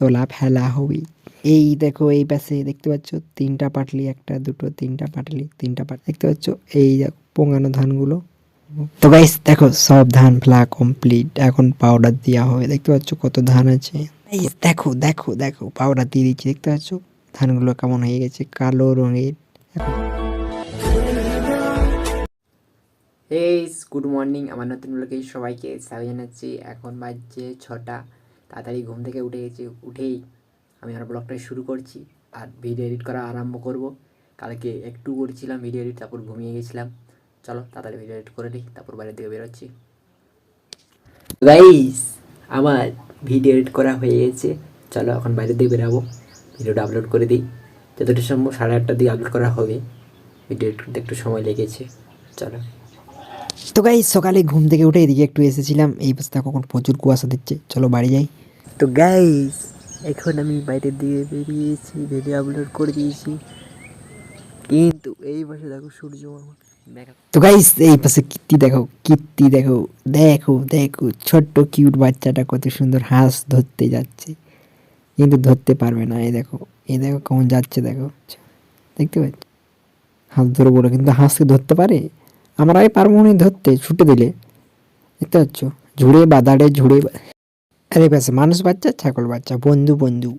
তোলা ফেলা হবে এই দেখো, এই পাশে দেখতে পাচ্ছ তিনটা পাটলি, একটা, দুটো, তিনটা পাটলি, তিনটা পাট, দেখতে পাচ্ছ? এই দেখো পোঙানো ধানগুলো। তো গাইস দেখো, সব ধান ফেলা কমপ্লিট এখন পাউডার দেওয়া হবে। দেখতে পাচ্ছ কত ধান আছে? দেখো দেখো দেখো পাউডার দিয়ে দিচ্ছি। দেখতে পাচ্ছ? ধানগুলো কেমন হয়ে গেছে? কালো রঙের। এই গুড মর্নিং আমার নতুন ব্লগে সবাইকে স্বাগত জানাচ্ছি। এখন বাজছে ছটা। তাড়াতাড়ি ঘুম থেকে উঠে গেছি, উঠেই আমি আমার ব্লগটা শুরু করছি আর ভিডিও এডিট করা আরম্ভ করব। কালকে একটু করছিলাম ভিডিও এডিট তারপর ঘুমিয়ে গেছিলাম। চলো তাড়াতাড়ি ভিডিও এডিট করে নিই, তারপর বাইরের দিকে বেরোচ্ছি। গাইস আমার ভিডিও এডিট করা হয়ে গেছে। চলো এখন বাইরের দিকে বেরাবো ভিডিওটা আপলোড করে দিই। যতটা সম্ভব সাড়ে আটটার দিকে আপলোড করা হবে। ভিডিও এডিট করতে একটু সময় লেগেছে। চলো। তো গাই সকালে ঘুম থেকে উঠে এদিকে একটু এসেছিলাম। এই দেখো এখন প্রচুর কুয়াশা দিচ্ছে। চলো বাড়ি যাই। তো গাইস এখন আমি বাইরের দিকে বেরিয়েছি ভিডিও আপলোড করে দিয়েছি। কিন্তু এই পাশে দেখো সূর্য মামা তো গাইস এই পাশে কীর্তি দেখো কীর্তি দেখো দেখো দেখো ছোট্ট কিউট বাচ্চাটা কত সুন্দর হাঁস ধরতে যাচ্ছে। কিন্তু ধরতে পারবে না এই দেখো এই দেখো কেমন যাচ্ছে দেখো। দেখতে পাচ্ছ? হাঁস ধরে বলো কিন্তু হাঁসকে ধরতে পারে? আমরা পারব না ধরতে ছুটে দিলে দেখতে পাচ্ছ? ঝুড়ে বাদাড়ে ঝুড়ে আরে পাশে মানুষ বাচ্চা ছাগল বাচ্চা বন্ধু বন্ধু।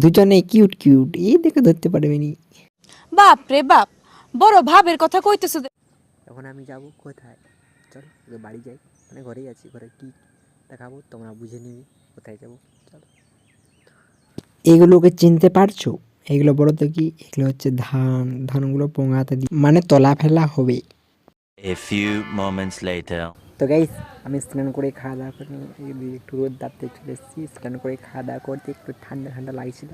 দুজনে কিউট কিউট। এই দেখে ধরতে পারবে নি। বাপ রে বাপ বড় ভাবের কথা কইতেছ এখন আমি যাব কোথায়? চলো বাড়ি যাই। মানে ঘরেই আছি ঘরে কি দেখাবো তোমরা বুঝে নিবি কোথায় যাব। চলো। এগুলোকে চিনতে পারছ? এগুলো বলো তো কি? এগুলো হচ্ছে ধান ধানগুলো পোঙাতে দি মানে তলা ফেলা হবে। A few moments later. তো গাইস আমি স্নান করে খাওয়া দাওয়া করে একটু রোদ দাঁড়তে চলে এসেছি। স্নান করে খাওয়া দাওয়া করতে একটু ঠান্ডা ঠান্ডা লাগছিল।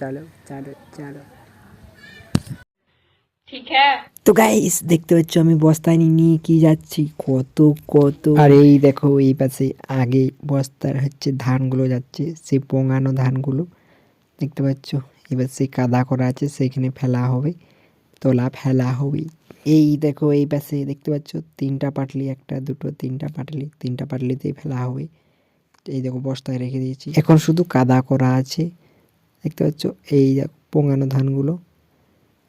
চলো চলো চলো। তো গাইস দেখতে পাচ্ছ আমি বস্তায় নিয়ে নিয়ে কি যাচ্ছি? কত কত। আর এই দেখো এই পাশে আগে বস্তার হচ্ছে ধানগুলো যাচ্ছে সেই পোঙানো ধানগুলো। দেখতে পাচ্ছ এবার সেই কাদা করা আছে সেইখানে ফেলা হবে তোলা ফেলা হবে এই দেখো, এই পাশে দেখতে পাচ্ছ, তিনটা পাটলি, একটা, দুটো, তিনটা পাটলি, তিনটা পাটলিতেই ফেলা হবে। এই দেখো, বস্তায় রেখে দিয়েছি। এখন শুধু কাদা করা আছে, দেখতে পাচ্ছ? এই পোঙানো ধানগুলো,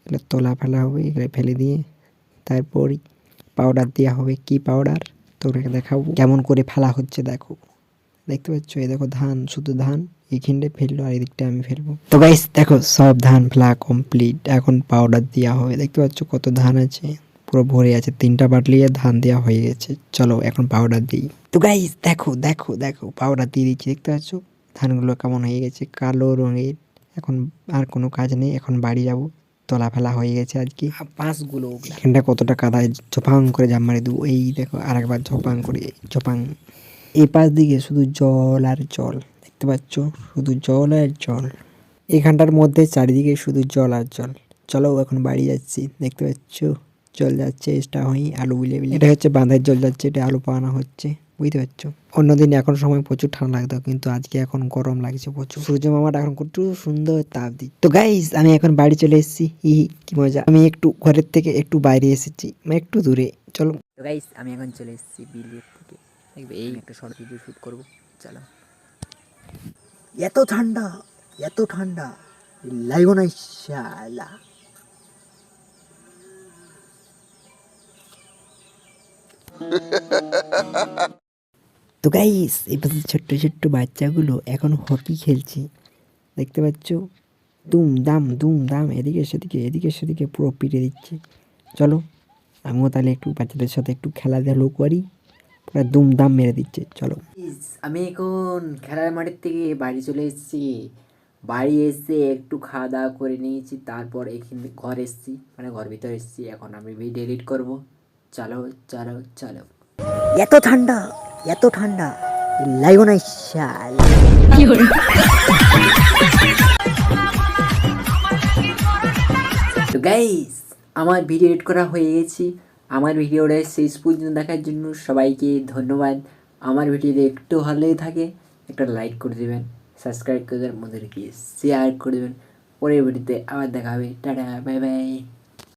এগুলো তোলা ফেলা হবে, এগুলো ফেলে দিয়ে তারপরই পাউডার দেওয়া হবে। কি পাউডার তোমরা দেখাবো। কেমন করে ফেলা হচ্ছে, দেখো। দেখতে পাচ্ছ? এই দেখো, ধান, শুধু ধান। এইখানটা ফেলল আর এদিকটা আমি ফেলব। তো গাইস দেখো সব ধান ফেলা কমপ্লিট এখন পাউডার দেওয়া হবে। দেখতে পাচ্ছ কত ধান আছে? পুরো ভরে আছে। তিনটা বাটলিয়ে ধান দেওয়া হয়ে গেছে। চলো এখন পাউডার দিই। তো গাইস দেখো দেখো দেখো পাউডার দিয়ে দিচ্ছি। দেখতে পাচ্ছ? ধানগুলো কেমন হয়ে গেছে? কালো রঙের। এখন আর কোনো কাজ নেই। এখন বাড়ি যাব। তলা ফেলা হয়ে গেছে আজকে। পাঁচগুলো এখানটা কতটা কাদায় ঝপাং করে জাম মারি দেবো। এই দেখো আরেকবার ঝপাং করে। ঝপাং। এই পাশ দিকে শুধু জল আর জল। দেখতে পাচ্ছ শুধু জল আর জল। এখানটার মধ্যে চারিদিকে শুধু জল আর জল। চলো এখন বাড়ি যাচ্ছি দেখতে পাচ্ছ? জল যাচ্ছে এটা হই আলু বিলে বিলে। এটা হচ্ছে বাঁধের জল যাচ্ছে এটা আলু পাওয়ানো হচ্ছে বুঝতে পারছ? অন্যদিন এখন সময় প্রচুর ঠান্ডা লাগতো কিন্তু আজকে এখন গরম লাগছে প্রচুর। সূর্য মামাটা এখন প্রচুর সুন্দর তাপ দিচ্ছে। তো গাইস আমি এখন বাড়ি চলে এসেছি। হি, কি মজা। আমি একটু ঘরের থেকে একটু বাইরে এসেছি মানে একটু দূরে। চলো। তো গাইস আমি এখন চলে এসেছি বিলের থেকে এই একটা শর্ট ভিডিও শ্যুট করব। চলো। এত ঠান্ডা এত ঠান্ডা, লাগো না শালা। তো গাইস এপাশে ছোট্ট ছোট্ট বাচ্চাগুলো এখন হকি খেলছে। দেখতে পাচ্ছ? দুম দাম দুম দাম এদিকে সেদিকে এদিকে সেদিকে পুরো পিটে দিচ্ছে। চলো, আমিও তাহলে একটু বাচ্চাদের সাথে একটু খেলাধুলো করি। পুরো দুম দাম মেরে দিচ্ছে চলো। আমি এখন খেলার মাঠের থেকে বাড়ি চলে এসেছি। বাড়ি এসে একটু খাওয়া দাওয়া করে নিয়েছি তারপর এখানে ঘর এসেছি মানে ঘর ভিতরে এসেছি। এখন আমি ভিডিও এডিট করব। চলো চলো চলো। এত ঠান্ডা এত ঠান্ডা লাগো না শালা তো গাইস আমার ভিডিও এডিট করা হয়ে গেছে। আমার ভিডিওটা শেষ পর্যন্ত দেখার জন্য সবাইকে ধন্যবাদ। আমার ভিডিওতে একটু ভালোই থাকে, একটা লাইক করে দেবেন সাবস্ক্রাইব করে দেবেন মধ্যে শেয়ার করে দেবেন। পরের ভিডিওতে আবার দেখা হবে। Tata bye bye